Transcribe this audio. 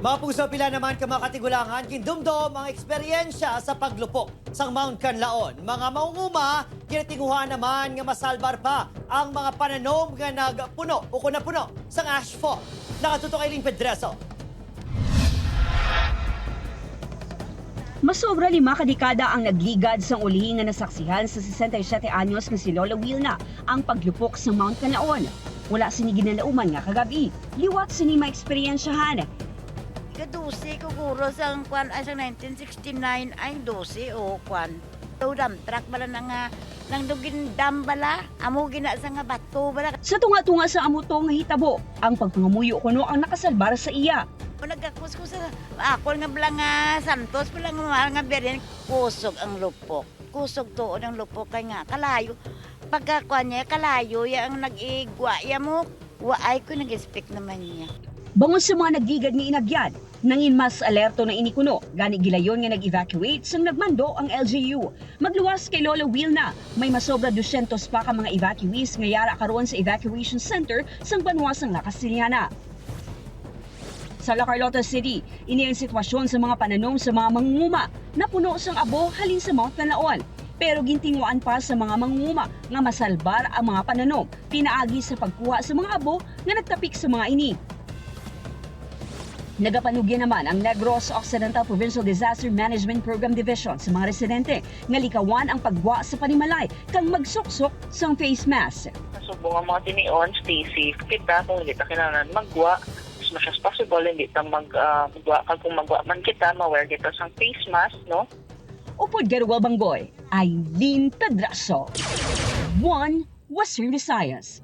Mga puso pila naman ka mga katigulangan, kindumdum ang eksperyensya sa paglupok sa Mount Canlaon. Mga maunguma, kinatinguhan naman nga masalbar pa ang mga pananom nga nagpuno o kunapuno sa asphalt. Nakatutok kay Ling Pedreso. Masobra lima kadekada ang nagligad sa ulihin nga nasaksihan sa 67 anyos nga si Lola Wilna ang paglupok sa Mount Canlaon. Wala sini ginalauman nga kagabi. Liwat sini maeksperiensyahan. Kadusi ko guro sa kwan ay sa 1969 ay dosi o kwan. So dam truck bala na nga nang dugin dam bala amo gina sa nga bato bala. Sa tunga-tunga sa amuto nga hitabo, ang pagpangamuyo kuno ang nakasalbar sa iya. Nagkakuskus sa ako nga bala nga Santos bala nga mahal nga berin kusog ang lupok. Kusog tuon ang lupok kay nga kalayo. Pagka kwan niya kalayo ya ang nag-igwa ya mo. Waay ko nag-speak naman niya. Bangon sa mga nagligad nga inagyan, nangin mas alerto na inikuno, gani gilayon nga nag-evacuate sang nagmando ang LGU. Magluwas kay Lola Wilna, may masobra 200 pa ka mga evacuees nga yara karon sa evacuation center sang banwasang Nakasiliana. Sa La Carlota City, ini ang sitwasyon sa mga pananom sa mga mangunguma na puno sang abo halin sa Mount Canlaon. Pero gintinguan pa sa mga mangunguma nga masalbar ang mga pananom, pinaagi sa pagkuha sa mga abo nga nagtapik sa mga ini. Nagapanugyan naman ang Negros Occidental Provincial Disaster Management Program Division sa mga residente nga likawan ang pagwa sa panimalay kang magsuksok sa face mask. Nasubong ang mga tinion, stay safe kita kung hindi ta kailangan magwa as much as possible, hindi ta mag, ah, magwa. Kung magwa man kita, ma-wear kita sa face mask, no? Upod Garwal Bangboy, Eileen Pedraso. One Western Visayas.